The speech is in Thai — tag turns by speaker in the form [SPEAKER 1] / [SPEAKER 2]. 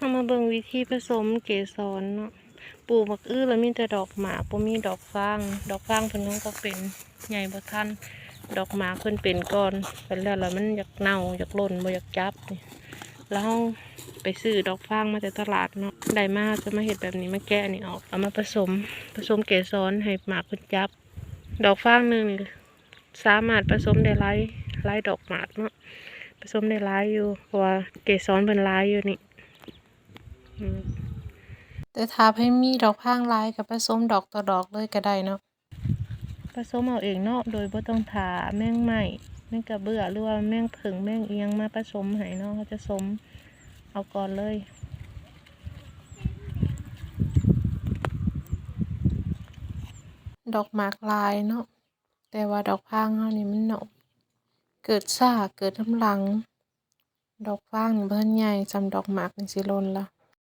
[SPEAKER 1] เอามาเบิ่งวิธีผสมเกสรเนาะปลูกมักอื้อแล้วมีแต่ดอกหมากบ่มีดอกฟาง ดอกฟางเพิ่นยังก็เป็นใหญ่บ่ทันดอกหมากเพิ่นเป็นก่อนเป็นแล้วแล้วมันอยากเน่าอยากหล่นบ่อยากจับนี่แล้วไปซื้อดอกฟางมาจากตลาดเนาะได้มาจะมาเฮ็ดแบบนี้มาแกะนี่ออกเอามาผสมผสมเกสรให้หมากเพิ่นจับ ดอกฟางหนึ่งสามารถผสมได้หลายหลายดอกหมากเนาะผสมได้หลายอยู่เพราะว่าเกสรเพิ่นหลายอยู่นี่ แต่ถ้าให้มีดอกพางหลายกับผสมดอกต่อดอกเลยก็ได้เนาะผสมเอาเองเนาะโดยบ่ต้องถาแมงไหม้แมงกระเบื้อหรือว่าแมงผึ่งแมงเอียงมาผสมให้เนาะเขาจะสมเอาก่อนเลยดอกหมากลายเนาะแต่ว่าดอกพางเฮานี่มันเนาะเกิดซ่าเกิดน้ำหลัง ดอกฟางนี่บ่ทันใหญ่จำดอกหมากนี่สิหล่นละ